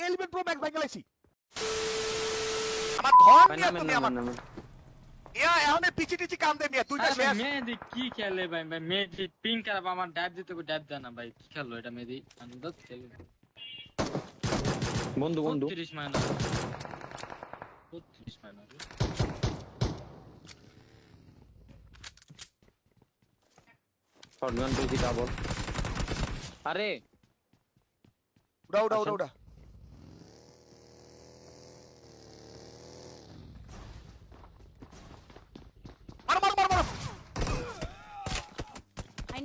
Max ভেঙে লাইছি আমার ধন ভাই নিয়ে নামেন তুমি আমার নামেন নামেন ইয়া এখন পিচি টিচি কাম দে মিয়া দুইটা আরে ভাই, শেষ মেহেদি কি খেলে ভাই ভাই মেহেদি পিং খারাপ আমার ডাইভ দিতে ডাইভ দেয় না ভাই কি খেললো এটা মেহেদি আন্দাজ খেলে বন্ধু বন্ধু বত্রিশ মাইনাস বত্রিশ মাইনাস শটগান পেয়েছি ডাবল আরে উড়া উড়া উড়া আসেন। উড়া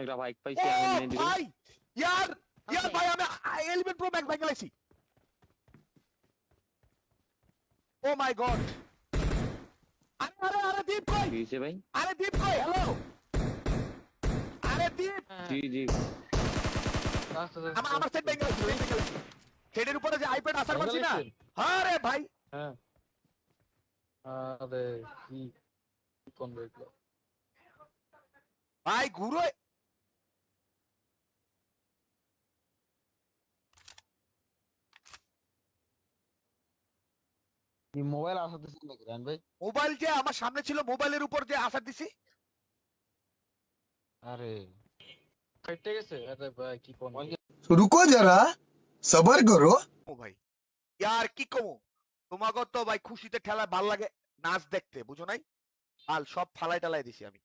একটা বাইক পাইছি আমি নিয়ে ভাই ইয়ার ইয়ার ভাই আমি এলিমেন্ট প্রো ম্যাক্স ভেঙে লাইছি। ও মাই গড আরে আরে আরে দীপ কই? কি ভাই? আরে দীপ কই? হ্যালো আরে দীপ। জি জি। আমার আমার সেট ভেঙে লাইছি ভেঙে লাইছি। সেটের উপরে যে আইপ্যাড আসার পারছি না লাইছেন? হ্যাঁ রে ভাই। হ্যাঁ। আরে কি কোন দেখল ভাই ঘুরো। মোবাইল আসার নাকি রান ভাই? মোবাইল যে আমার সামনে ছিল মোবাইলের উপর যে আসার দিছি। আরে। কেটে গেছে? আরে ভাই কি কোন যারা সবার করো। ও ভাই ইয়ার কি কমো? তোমাকে তো ভাই খুশিতে খেলা ভালো লাগে নাচ দেখতে বুঝো নাই? আল সব ফালাই টালাই দিছি আমি।